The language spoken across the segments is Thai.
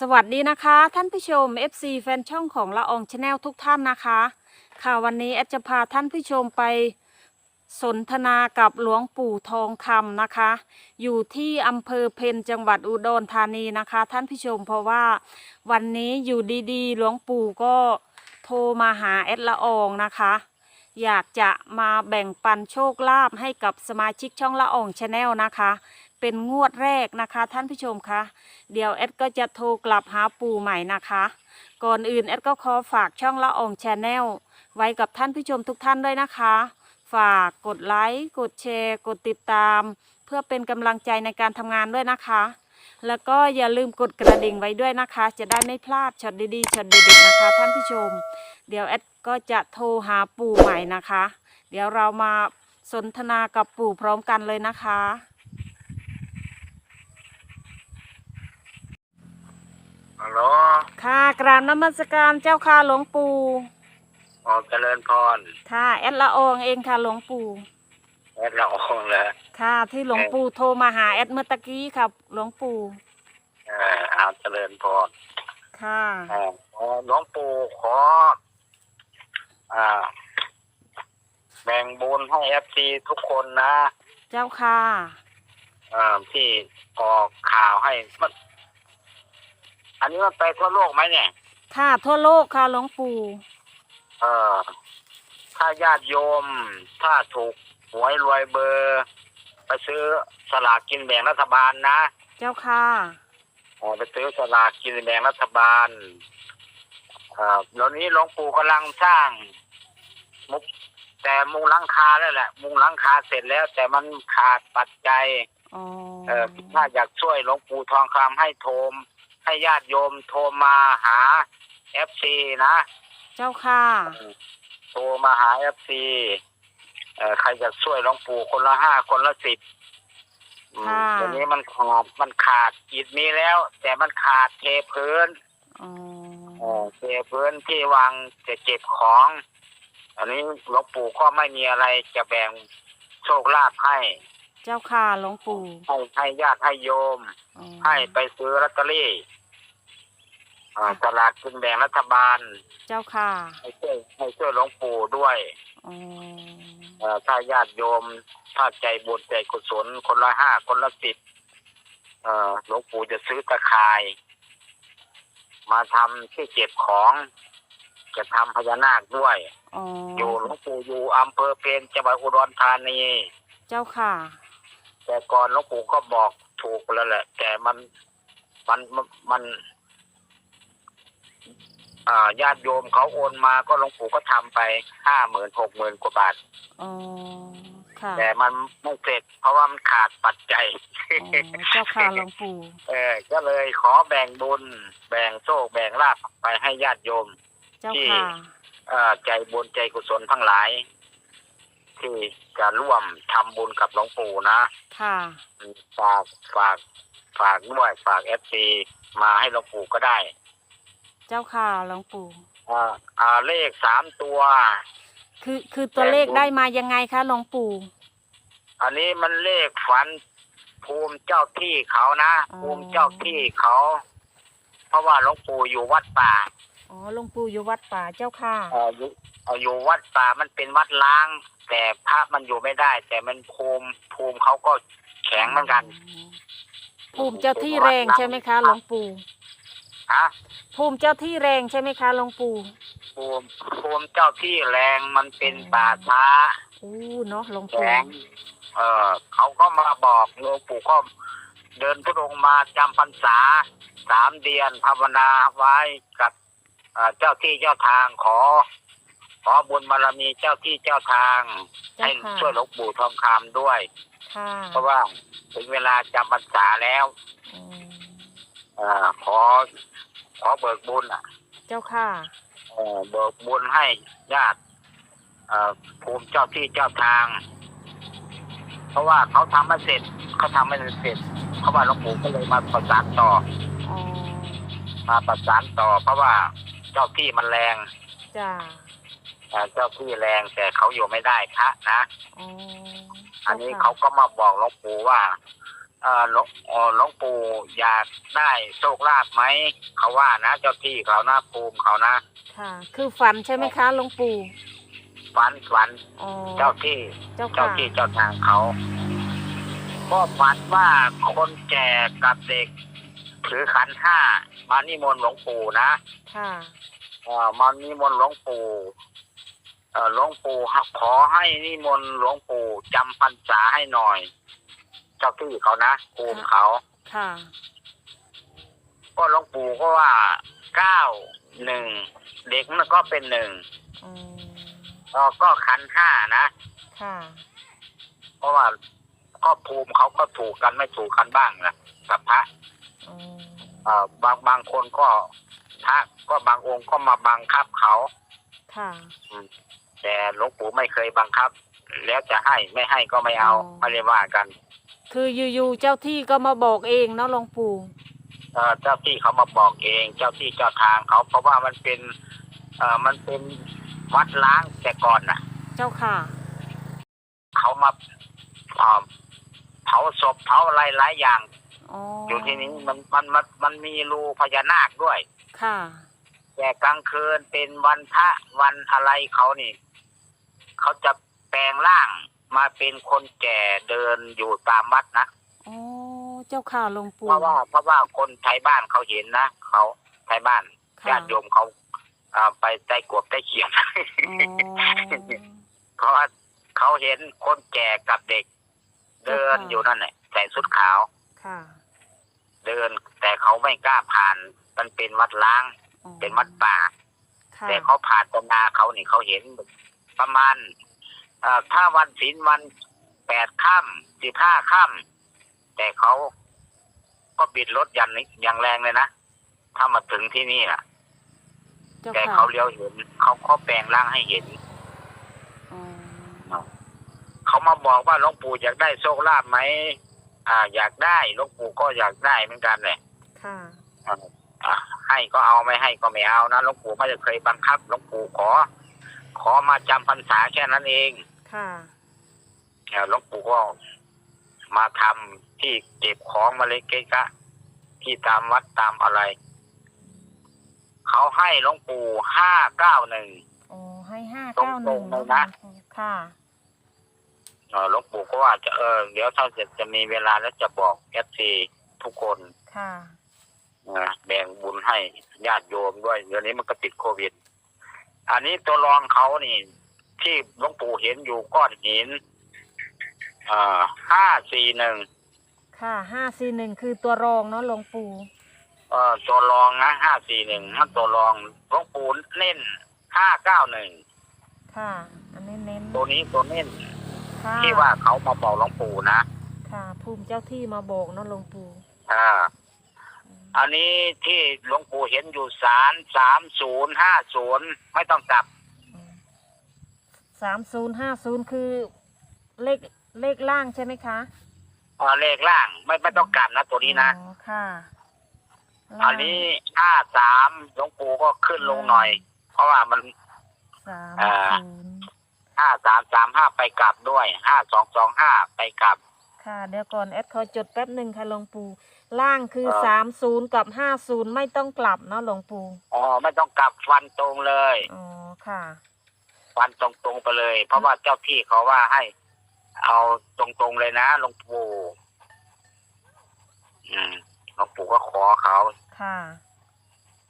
สวัสดีนะคะ ท่านผู้ชม FC แฟนช่องของละอองชาแนลทุกท่านนะคะ ค่ะวันนี้แอดจะพาท่านผู้ชมไปสนทนากับหลวงปู่ทองคำนะคะ อยู่ที่อำเภอเพนจังหวัดอุดรธานีนะคะ ท่านผู้ชมเพราะว่าวันนี้อยู่ดีๆ หลวงปู่ก็โทรมาหาแอดละอองนะคะ อยากจะมาแบ่งปันโชคลาภให้กับสมาชิกช่องละอองชาแนลนะคะ เป็นงวดแรกนะคะ ท่านผู้ชมคะเดี๋ยวแอดก็จะโทรกลับหาปู่ใหม่นะคะ ก่อนอื่นแอดก็ขอฝากช่องละอองชาแนลไว้กับท่านผู้ชมทุกท่านด้วยนะคะ ฝากกดไลค์กดแชร์ กดติดตาม เพื่อเป็นกำลังใจในการทำงานด้วยนะคะ แล้วก็อย่าลืมกดกระดิ่งไว้ด้วยนะคะ จะได้ไม่พลาดช็อตดีๆช็อตเด็ดๆนะคะ ท่านผู้ชม เดี๋ยวแอดก็จะโทรหาปู่ใหม่นะคะ เดี๋ยวเรามาสนทนากับปู่พร้อมกันเลยนะคะ ฮัลโหลค่ะกราบนมัสการเจ้าค่ะหลวงปู่ออกเจริญพร ค่ะ แอดละอองเองค่ะหลวงปู่แอดละอองเลยค่ะที่หลวงปู่โทรมาหาแอดเมื่อตะกี้ครับหลวงปู่เออเอาเจริญพร ค่ะเออขอหลวงปู่ขอ อ่า แบ่งบุญให้เอฟซีทุกคนนะ เจ้าค่ะอ่าที่ออกข่าวให้มัน อันนี้มันไปทั่วโลกไหมเนี่ย ค่ะทั่วโลกค่ะหลวงปู่ เออ ถ้าญาติโยม ถ้าถูกหวยรวยเบอร์ ไปซื้อสลากกินแบ่งรัฐบาลนะเจ้าค่ะออกไปซื้อสลากกินแบ่งรัฐบาลอ่าเดี๋ยวนี้หลวงปู่กำลังสร้าง มุกแต่มุงหลังคาแล้วแหละ มุงหลังคาเสร็จแล้ว แต่มันขาดปัจจัย อ๋อเออถ้าอยากช่วยหลวงปู่ทองคำให้โทรม ให้ญาติโยมโทรมาหาเอฟซีนะ เจ้าค่ะ โทรมาหาเอฟซีเออใครจะช่วยหลวงปู่คนละห้าคนละสิบอืมค่ะเดี๋ยวนี้มันขาดมันขาดอิฐมีแล้ว แต่มันขาดเทพื้นอ๋อเออเทพื้นที่วางจะเก็บของ อันนี้หลวงปู่ก็ไม่มีอะไรจะแบ่งโชคลาภให้ เจ้าค่ะหลวงปู่ให้ให้ญาติให้โยม อ๋อให้ไปซื้อลอตเตอรี่อ่าตลาดกินแบ่งรัฐบาล เจ้าค่ะให้ช่วยให้ช่วยหลวงปู่ด้วยอ๋อเอ่อถ้าญาติโยม ถ้าใจบุญใจกุศลคนละห้าคนละสิบเอ่อหลวงปู่จะซื้อตะข่าย มาทำที่เก็บของ จะทำพญานาคด้วย อ๋ออยู่หลวงปู่อยู่อำเภอเพนจังหวัดอุดรธานี เจ้าค่ะ แต่ก่อนหลวงปู่ก็บอกถูกแล้วแหละ แต่มันมันมันมันอ่าญาติโยมเขาโอนมาก็หลวงปู่ก็ทำไปห้าหมื่นหกหมื่นกว่าบาทอ๋อค่ะแต่มันไม่เสร็จเพราะว่ามันขาดปัจจัยอ๋อเจ้าค่ะหลวงปู่เออ ก็เลยขอแบ่งบุญ แบ่งโชคแบ่งลาภไปให้ญาติโยมเจ้าค่ะเอ่อใจบุญใจกุศลทั้งหลาย ที่จะร่วมทำบุญกับหลวงปู่นะค่ะฝากฝากฝากด้วยฝากเอฟซีมาให้หลวงปู่ก็ได้ เจ้าค่ะหลวงปู่อ่าอ่าเลขสามตัว คือคือตัวเลขได้มายังไงคะหลวงปู่ อันนี้มันเลขฝันภูมิเจ้าที่เขานะอ๋อภูมิเจ้าที่เขา เพราะว่าหลวงปู่อยู่วัดป่า อ๋อหลวงปู่อยู่วัดป่าเจ้าค่ะ เอ่ออยู่เอ่ออยู่วัดป่ามันเป็นวัดล้าง แต่พระมันอยู่ไม่ได้ แต่มันภูมิภูมิเขาก็แข็งเหมือนกันภูมิเจ้าที่แรงใช่ไหมคะหลวงปู่ฮะภูมิเจ้าที่แรงใช่ไหมคะหลวงปู่ภูมิภูมิเจ้าที่แรงมันเป็นป่าช้าอู้เนาะหลวงแข็ปู่งเออเขาก็มาบอกหลวงปู่ก็เดินทุดงค์มาจำพรรษาสามเดือนภาวนาไว้กับเอ่อเจ้าที่เจ้าทางขอ ขอบุญบารมีเจ้าที่เจ้าทาง เจ้าให้ค่ะ ช่วยหลวงปู่ทองคำด้วย ค่ะเพราะว่าถึงเวลาจำพรรษาแล้วอืมเออขอ ขอเบิกบุญอะ เจ้าค่ะ เออเบิกบุญให้ญาติเอ่อภูมิเจ้าที่เจ้าทาง เพราะว่าเขาทำไม่เสร็จเขาทำไม่เสร็จเพราะว่าหลวงปู่ก็เลยมาประสานต่ออ๋อ มาประสานต่อ เพราะว่า เจ้าที่มันแรงจ้าเอ่อเจ้าที่แรงแต่เขาอยู่ไม่ได้พระนะ อ๋ออันนี้จ้เขาก็มาบอกหลวงปู่ว่าเอ่อหลวงเอ่อหลวงปู่อยากได้โชคลาภไหมเขาว่านะ เจ้าที่เขานะภูมิเขานะค่ะ คือฝันใช่ไหมคะหลวงปู่ฝันฝันอ๋อเจ้าที่ เจ้าเจ้าค่ะที่เจ้าทางเขา ก็ฝันว่าคนแก่กับเด็ก ถือขันห้ามานิมนต์หลวงปู่นะค่ะเอ่อมานิมนต์หลวงปู่เอ่อหลวงปู่ขอให้นิมนต์หลวงปู่จำพรรษาให้หน่อย เจ้าที่เขานะภูมิเขา ค่ะก็หลวงปู่ก็ว่าเก้าหนึ่งเด็กมันก็เป็นหนึ่งอืมเอ่อก็ขันห้านะ ค่ะเพราะว่าก็ภูมิเขาก็ถูกกันไม่ถูกกันบ้างนะกับพระ อืมเอ่อบางบางคนก็พระก็บางองค์ก็มาบังคับเขา ค่ะ แต่หลวงปู่ไม่เคยบังคับ แล้วจะให้ไม่ให้ก็ไม่เอาอ๋อ ไม่ได้ว่ากันคืออยู่ๆเจ้าที่ก็มาบอกเองเนาะหลวงปู่เอ่อเจ้าที่เขามาบอกเอง เจ้าที่เจ้าทางเขาเพราะว่ามันเป็นเอ่อมันเป็นวัดล้างแต่ก่อนน่ะ เจ้าค่ะ เขามาเอ่อเผาศพเผาอะไรหลายอย่าง อ๋อออยู่ที่นี้มันมันมันมันมีรูพญานาคด้วย ค่ะ แต่กลางคืนเป็นวันพระวันอะไรเขานี่ เขาจะแปลงร่างมาเป็นคนแก่เดินอยู่ตามวัดนะอ๋อเจ้าค่ะหลวงปู่เพราะว่าเพราะว่าคนไทยบ้านเขาเห็นนะเขาไทยบ้านค่ะญาติโยมเขาอ่าไปใต้กวบใต้เขียนอ๋อเพราะว่าเขาเห็นคนแก่กับเด็ก เดินค่ะอยู่นั่นแหละใส่ชุดขาวค่ะ เดิน แต่เขาไม่กล้าผ่าน มันเป็นวัดล้าง อ๋อเป็นวัดป่า ค่ะแต่เขาผ่านตรงนาเขานี่เขาเห็นประมาณเอ่อถ้าวันศีลวันแปดค่ำสิบห้าค่ำแต่เขาก็บิดรถยันนี้อย่างแรงเลยนะ ถ้ามาถึงที่นี่อะ เจ้าแต่ค่ะเขาเลี้ยวเห็น เขาเขาแปลงร่างให้เห็น อ๋อเขามาบอกว่าหลวงปู่อยากได้โชคลาภไหม อ่าอยากได้หลวงปู่ก็อยากได้เหมือนกันเลยค่ะ อ่าให้ก็เอาไม่ให้ก็ไม่เอานะหลวงปู่ไม่ได้เคยบังคับหลวงปู่ขอ ขอมาจำพรรษาแค่นั้นเองค่ะเอ่อหลวงปู่ก็มาทำที่เก็บของมาเลยเกะกะที่ตามวัดตามอะไร เขาให้หลวงปู่ห้าเก้าหนึ่งอ๋อให้ห้าตรงเก้าหตรนึ่งงเลยนะค่ะ หลวงปู่ก็ว่าจะเออเดี๋ยวถ้าจะจะมีเวลาแล้วจะบอกเอฟซีทุกคนค่ะ นะแบ่งบุญให้ญาติโยมด้วยเดี๋ยวนี้มันก็ติดโควิด อันนี้ตัวรองเขานี่ ที่หลวงปู่เห็นอยู่ก้อนหินอ่าห้าสี่หนึ่งค่ะห้าสี่หนึ่งคือตัวรองเนาะหลวงปู่ เอ่อตัวรองนะห้าสี่หนึ่งนั่นตัวรองหลวงปู่เน้นห้าเก้าหนึ่งค่ะ อันนี้เน้นตัวนี้ตัวเน้น ค่ะที่ว่าเขามาบอกหลวงปู่นะค่ะ ภูมิเจ้าที่มาบอกเนาะหลวงปู่อ่าอันนี้ที่หลวงปู่เห็นอยู่สารสามศูนย์ห้าศูนย์ไม่ต้องกลับสามศูนย์ห้าศูนย์คือเลขเลขล่างใช่ไหมคะเอ่อเลขล่างไม่ไม่ต้องกลับนะตัวนี้นะอ๋อค่ะล่างอันนี้ห้าสามหลวงปู่ก็ขึ้นลงหน่อย เพราะว่ามันสามอ่าศูนย์ ห้าสามสามห้าไปกลับด้วยห้าสองสองห้าไปกลับ ค่ะ เดี๋ยวก่อนแอดขอจดแป๊บหนึ่งค่ะหลวงปู่ล่างคือเอ่อสามศูนย์กับห้าศูนย์ไม่ต้องกลับเนาะหลวงปู่อ๋อไม่ต้องกลับฟันตรงเลย อ๋อค่ะ ฟันตรงตรงๆไปเลย เพราะว่าเจ้าที่เขาว่าให้ เอาตรงตรงๆเลยนะหลวงปู่อืมหลวงปู่ก็ขอเขา ค่ะ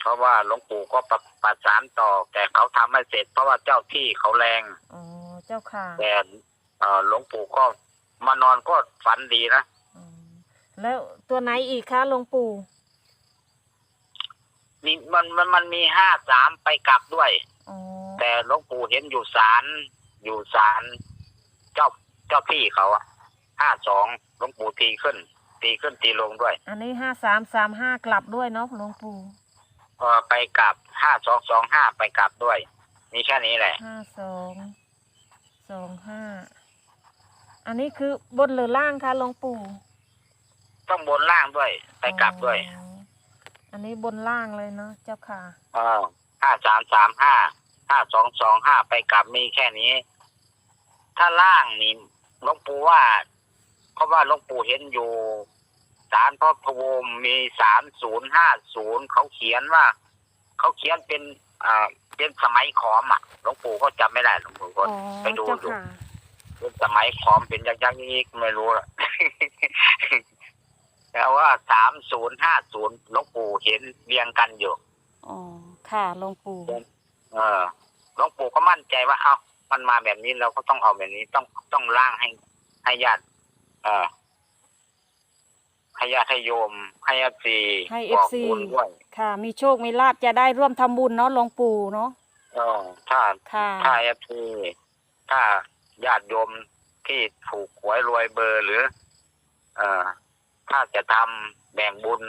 เพราะว่าหลวงปู่ก็ประประสานต่อ แต่เขาทำไม่เสร็จ เพราะว่าเจ้าที่เขาแรง อ๋อ เจ้าค่ะแต่เอ่อหลวงปู่ก็มานอนก็ฝันดีนะอืมแล้วตัวไหนอีกคะหลวงปู่มีมันมันมันมีห้าสามไปกลับด้วย อ๋อแต่หลวงปู่เห็นอยู่ศาลอยู่ศาลเจ้าเจ้าที่เขาอะห้าสองหลวงปู่ตีขึ้น ตีขึ้นตีลงด้วย อันนี้ห้าสามสามห้ากลับด้วยเนาะหลวงปู่เออไปกลับห้าสองสองห้าไปกลับด้วย มีแค่นี้แหละห้าสอง สองห้าอันนี้คือบนหรือล่างคะหลวงปู่ต้องบนล่างด้วยไปกลับด้วย อ๋ออันนี้บนล่างเลยเนาะเจ้าค่ะเออห้าสามสามห้าห้าสองสองห้าไปกลับมีแค่นี้ ถ้าล่างนี่หลวงปู่ว่าเพราะว่าหลวงปู่เห็นอยู่สารพระพรหมมีสามศูนย์ห้าศูนย์เขาเขียนว่า เขาเขียนเป็นอ่า เป็นสมัยขอมอะหลวงปู่ก็จำไม่ได้หลวงปู่ก็อ๋อไปดูเจ้าดูค่ะเป็นสมัยขอมเป็นยักษ์ยักษ์นี้ไม่รู้ละแต่ว่าสามศูนย์ห้าศูนย์หลวงปู่เห็นเรียงกันอยู่อ๋อค่ะหลวงปู่เออหลวงปู่ก็มั่นใจว่า เอ้ามันมาแบบนี้เราก็ต้องเอาแบบนี้ต้องต้องร่างให้ให้ญาติเออ ให้ญาติให้โยม ให้ญาติสีให้บอก FC บุญด้วย ค่ะ มีโชค มีลาบจะได้ร่วมทำบุญเนาะหลวงปู่เนาะเออถ้าค่ะถ้าญาติถ้าญาติโยมที่ถูกหวยรวยเบอร์หรือ เอ่อ ถ้าจะทำแบ่งบุญ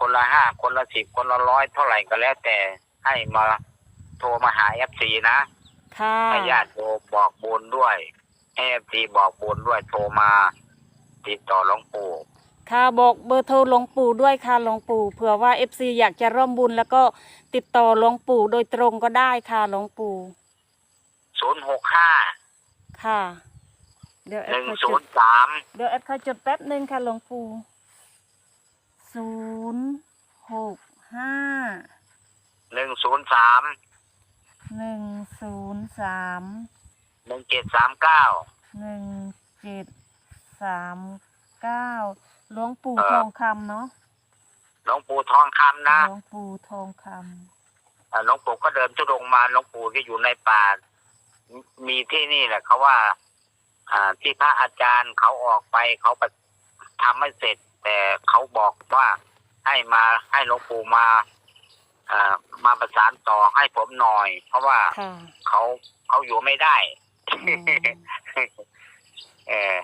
คนละห้าคนละสิบคนละร้อยเท่าไหร่ก็แล้วแต่ให้มาโทรมาหาเอฟซีนะค่ะให้ญาติโยมบอกบุญด้วยให้เอฟซีบอกบุญด้วยโทรมา ติดต่อหลวงปู่ ค่ะบอกเบอร์โทรหลวงปู่ด้วยค่ะหลวงปู่เผื่อว่า FC อยากจะร่วมบุญแล้วก็ติดต่อหลวงปู่โดยตรงก็ได้ค่ะหลวงปู่ศูนย์หกห้าค่ะ เดี๋ยวแอหดนึ่งขอจศูนดย์สามเดี๋ยวแอดขอจดแป๊บหนึ่งค่ะหลวงปู่ศูนย์หกห้าหนึ่งศูนย์สามหนึ่งศูนย์สามหนึ่งเจ็ดสามเก้าหนึ่งเจ็ดสามเก้า หลวงปู่เอ่อทองคำเนาะหลวงปู่ทองคำนะหลวงปู่ทองคอ่าหลวงปู่ก็เดินทุดงค์มาหลวงปู่ก็อยู่ในป่า มีที่นี่แหละเขาว่า อ่าที่พระอาจารย์เขาออกไปเขาไปทำไม่เสร็จ แต่เขาบอกว่าให้มาให้หลวงปู่มาอ่ามาประสานต่อให้ผมหน่อย เพราะว่าำค่ะเขาเขาอยู่ไม่ได้อืมเออ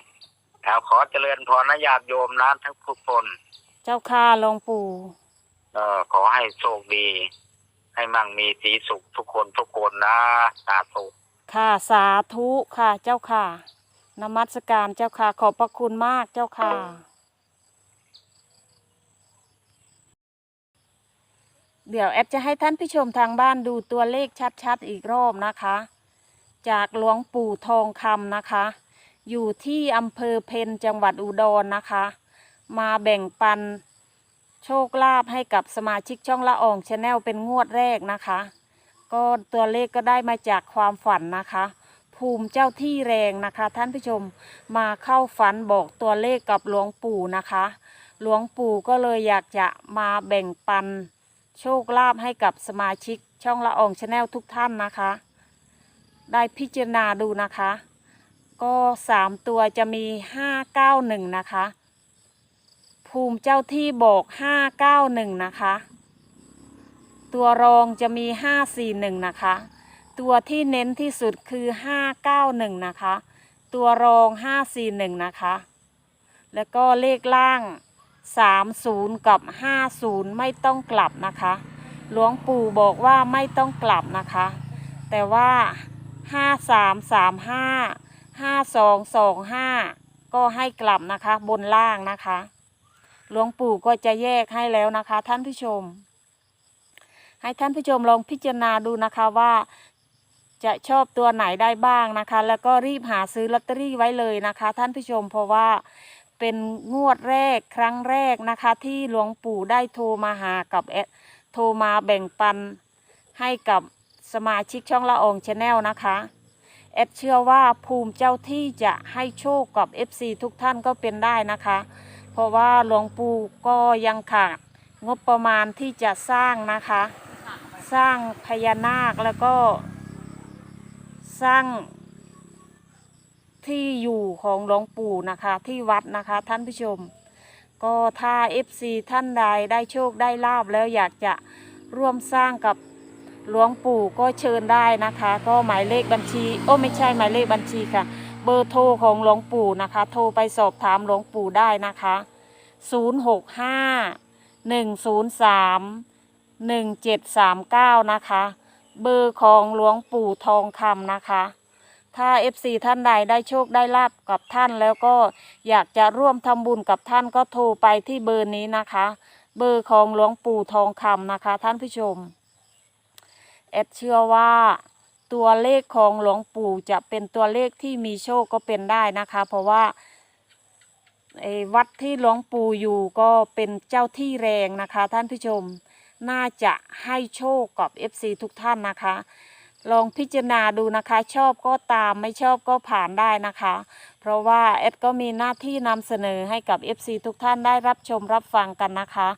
เอาขอเจริญพรนะญาติโยมนะทั้งทุกคน เจ้าค่ะหลวงปู่ เออขอให้โชคดี ให้มั่งมีสีสุขทุกคนทุกคนนะสาธุค่ะสาธุค่ะเจ้าค่ะนมัสการเจ้าค่ะ ขอบพระคุณมากเจ้าค่ะ เดี๋ยวแอดจะให้ท่านผู้ชมทางบ้านดูตัวเลขชัดๆอีกรอบนะคะ จากหลวงปู่ทองคำนะคะ อยู่ที่อำเภอเพนจังหวัดอุดรนะคะ มาแบ่งปันโชคลาภให้กับสมาชิกช่องละอองชาแนลเป็นงวดแรกนะคะ ก็ตัวเลขก็ได้มาจากความฝันนะคะ ภูมิเจ้าที่แรงนะคะ ท่านผู้ชมมาเข้าฝันบอกตัวเลขกับหลวงปู่นะคะ หลวงปู่ก็เลยอยากจะมาแบ่งปันโชคลาภให้กับสมาชิกช่องละอองชาแนลทุกท่านนะคะ ได้พิจารณาดูนะคะ ก็สามตัวจะมีห้าเก้าหนึ่งนะคะ ภูมิเจ้าที่บอกห้าเก้าหนึ่งนะคะ ตัวรองจะมีห้าสี่หนึ่งนะคะ ตัวที่เน้นที่สุดคือห้าเก้าหนึ่งนะคะ ตัวรองห้าสี่หนึ่งนะคะ แล้วก็เลขล่างสามศูนย์กับห้าศูนย์ไม่ต้องกลับนะคะ หลวงปู่บอกว่าไม่ต้องกลับนะคะ แต่ว่าห้าสามสามห้า ห้าสองสองห้าก็ให้กลับนะคะบนล่างนะคะหลวงปู่ก็จะแยกให้แล้วนะคะ ท่านผู้ชม ให้ท่านผู้ชมลองพิจารณาดูนะคะว่าจะชอบตัวไหนได้บ้างนะคะ แล้วก็รีบหาซื้อลอตเตอรี่ไว้เลยนะคะ ท่านผู้ชมเพราะว่าเป็นงวดแรกครั้งแรกนะคะ ที่หลวงปู่ได้โทรมาหากับแอดโทรมาแบ่งปันให้กับสมาชิกช่องละอองชาแนลนะคะ แอดเชื่อว่าภูมิเจ้าที่จะให้โชคกับ FC ทุกท่านก็เป็นได้นะคะ เพราะว่าหลวงปู่ก็ยังขาดงบประมาณที่จะสร้างนะคะ สร้างพญานาคแล้วก็สร้างที่อยู่ของหลวงปู่นะคะที่วัดนะคะท่านผู้ชม ก็ถ้า FC ท่านใดได้โชคได้ลาบแล้วอยากจะร่วมสร้างกับ หลวงปู่ก็เชิญได้นะคะ ก็หมายเลขบัญชี โอ้ไม่ใช่หมายเลขบัญชีค่ะ เบอร์โทรของหลวงปู่นะคะ โทรไปสอบถามหลวงปู่ได้นะคะ 065 103 1739 นะคะ เบอร์ของหลวงปู่ทองคำนะคะ ถ้า FC ท่านใดได้โชคได้ลาบกับท่านแล้วก็อยากจะร่วมทำบุญกับท่านก็โทรไปที่เบอร์นี้นะคะ เบอร์ของหลวงปู่ทองคำนะคะ ท่านผู้ชม แอดเชื่อว่าตัวเลขของหลวงปู่จะเป็นตัวเลขที่มีโชคก็เป็นได้นะคะ เพราะว่าไอ้วัดที่หลวงปู่อยู่ก็เป็นเจ้าที่แรงนะคะ ท่านผู้ชมน่าจะให้โชคกับ FC ทุกท่านนะคะ ลองพิจารณาดูนะคะ ชอบก็ตามไม่ชอบก็ผ่านได้นะคะ เพราะว่าแอดก็มีหน้าที่นำเสนอให้กับ FC ทุกท่านได้รับชมรับฟังกันนะคะ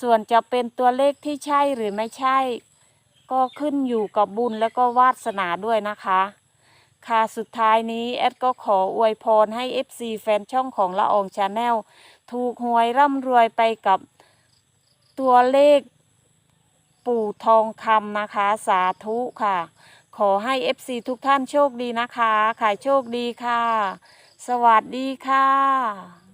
ส่วนจะเป็นตัวเลขที่ใช่หรือไม่ใช่ ก็ขึ้นอยู่กับบุญแล้วก็วาสนาด้วยนะคะ ค่ะสุดท้ายนี้แอดก็ขออวยพรให้ FC แฟนช่องของละอองชาแนลถูกหวยร่ำรวยไปกับตัวเลขปู่ทองคำนะคะ สาธุค่ะ ขอให้ FC ทุกท่านโชคดีนะคะ ขายโชคดีค่ะ สวัสดีค่ะ